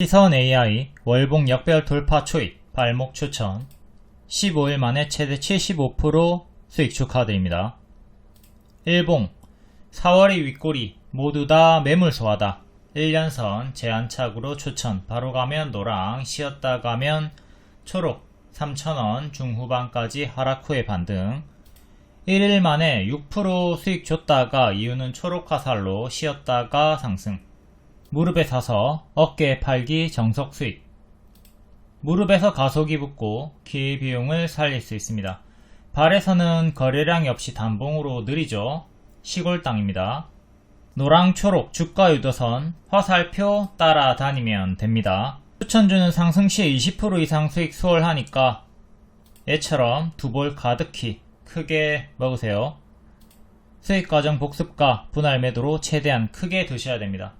시선 AI 월봉 역별 돌파 초입 발목 추천 15일 만에 최대 75% 수익 축하드립니다. 일봉 4월의 윗꼬리 모두 다 매물 소화다. 1년선 제한착으로 추천 바로 가면 노랑 쉬었다 가면 초록 3,000원 중후반까지 하락 후에 반등 1일 만에 6% 수익 줬다가 이유는 초록 화살로 쉬었다가 상승 무릎에 사서 어깨에 팔기 정석 수익. 무릎에서 가속이 붙고 기 비용을 살릴 수 있습니다. 발에서는 거래량이 없이 단봉으로 느리죠. 시골 땅입니다. 노랑 초록 주가 유도선 화살표 따라다니면 됩니다. 추천주는 상승 시에 20% 이상 수익 수월하니까 얘처럼 두 볼 가득히 크게 먹으세요. 수익 과정 복습과 분할 매도로 최대한 크게 드셔야 됩니다.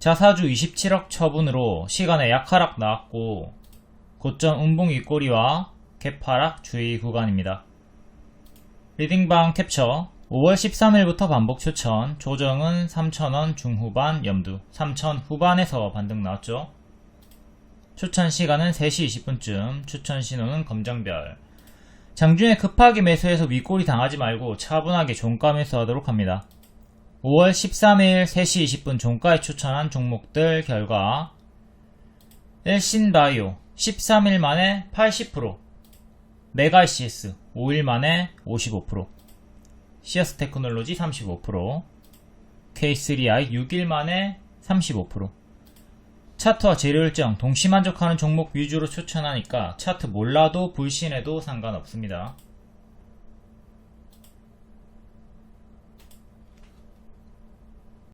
자사주 27억 처분으로 시간에 약하락 나왔고 고점 음봉 윗꼬리와 개파락 주의 구간입니다. 리딩방 캡처 5월 13일부터 반복 추천 조정은 3,000원 중후반 염두 3,000 후반에서 반등 나왔죠. 추천 시간은 3시 20분쯤 추천 신호는 검정별 장중에 급하게 매수해서 윗꼬리 당하지 말고 차분하게 종가 매수하도록 합니다. 5월 13일 3시 20분 종가에 추천한 종목들 결과. 일신바이오 13일 만에 80% 메가CS 5일 만에 55% 시어스 테크놀로지 35% K3i 6일 만에 35% 차트와 재료 일정 동시 만족하는 종목 위주로 추천하니까 차트 몰라도 불신해도 상관없습니다.